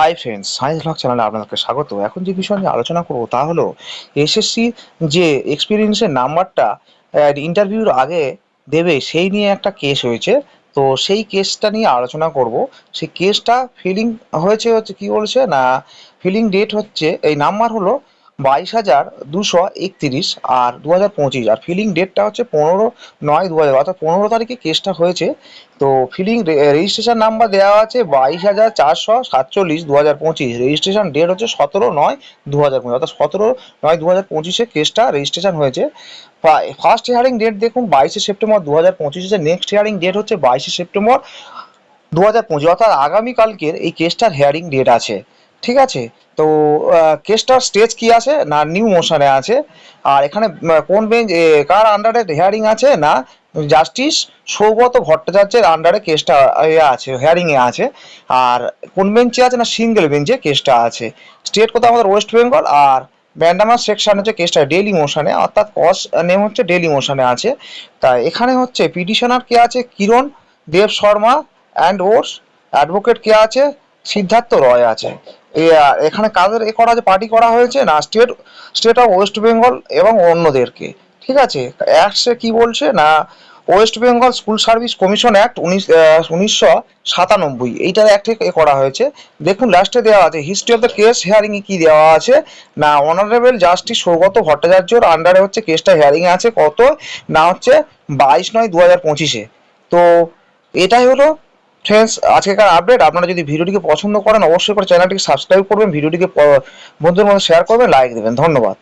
Hi friends science blog চ্যানেলে আপনাদেরকে স্বাগত। এখন যে বিষয় নিয়ে আলোচনা করব তা হলো এসএসসি যে এক্সপিরিয়েন্সের নাম্বারটা ইন্টারভিউর আগে দেবে সেই নিয়ে একটা কেস হয়েছে। তো সেই কেসটা নিয়ে আলোচনা করব। সেই কেসটা ফিলিং হয়েছে হচ্ছে কি বলছে না ফিলিং ডেট হচ্ছে, এই নাম্বার হলো বাইশ হাজার দুশো একত্রিশ আর দু হাজার পঁচিশ। আর ফিলিং ডেটটা হচ্ছে পনেরো নয় দু হাজার অর্থাৎ পনেরো তারিখে কেসটা হয়েছে। তো ফিলিং রেজিস্ট্রেশন নাম্বার দেওয়া আছে বাইশ হাজার চারশো সাতচল্লিশ দু হাজার পঁচিশ। রেজিস্ট্রেশন ডেট হচ্ছে সতেরো নয় দু হাজার পঁচিশ। অর্থাৎ সতেরো নয় দু হাজার পঁচিশে কেসটা রেজিস্ট্রেশন হয়েছে। ফার্স্ট হিয়ারিং ডেট দেখুন, বাইশে সেপ্টেম্বর দু হাজার পঁচিশে নেক্সট হিয়ারিং ডেট হচ্ছে বাইশে সেপ্টেম্বর দু হাজার পঁচিশ। অর্থাৎ আগামীকালকের এই কেসটার হিয়ারিং ডেট আছে। ঠিক আছে? তো কেসটার স্টেজ কি আছে? না নিউ মোশনে আছে। আর এখানে কোন বেঞ্চ কার আন্ডারে হেয়ারিং আছে? না জাস্টিস সৌগত ভট্টাচার্যের আন্ডারে কেসটা আছে হিয়ারিং এ আছে। আর কোন বেঞ্চে আছে? না সিঙ্গেল বেঞ্চে কেসটা আছে। স্টেট কোথাও আমাদের ওয়েস্ট বেঙ্গল আর ব্যান্ডামার সেকশন হচ্ছে কেসটা ডেলি মোশনে অর্থাৎ কস নেম হচ্ছে ডেলি মোশনে আছে। তা এখানে হচ্ছে পিটিশনার কে আছে? Kiran Dev Sharma and ors advocate কে আছে? সিদ্ধার্থ রয় আছে এখানে কাদের, এ করা পার্টি করা হয়েছে না state state of West Bengal এবং অন্যদেরকে, ঠিক আছে? অ্যাক্টসে কি বলছে না West Bengal school service commission act উনিশ উনিশশো সাতানব্বই, এইটার অ্যাক্টে করা হয়েছে। দেখুন লাস্টে দেওয়া আছে history of the case hearing এ কি দেওয়া আছে? না অনারেবল জাস্টিস সৌগত ভট্টাচার্যর আন্ডারে হচ্ছে কেসটা হিয়ারিং আছে, কত? না হচ্ছে বাইশ নয় দু হাজার পঁচিশে। তো, এটাই হলো ফ্রেন্ডস আজকেকার আপডেট আপনারা যদি ভিডিওটিকে পছন্দ করেন, অবশ্যই করে চ্যানেলটিকে সাবস্ক্রাইব করবেন, ভিডিওটিকে বন্ধুদের মধ্যে শেয়ার করবেন লাইক দেবেন। ধন্যবাদ।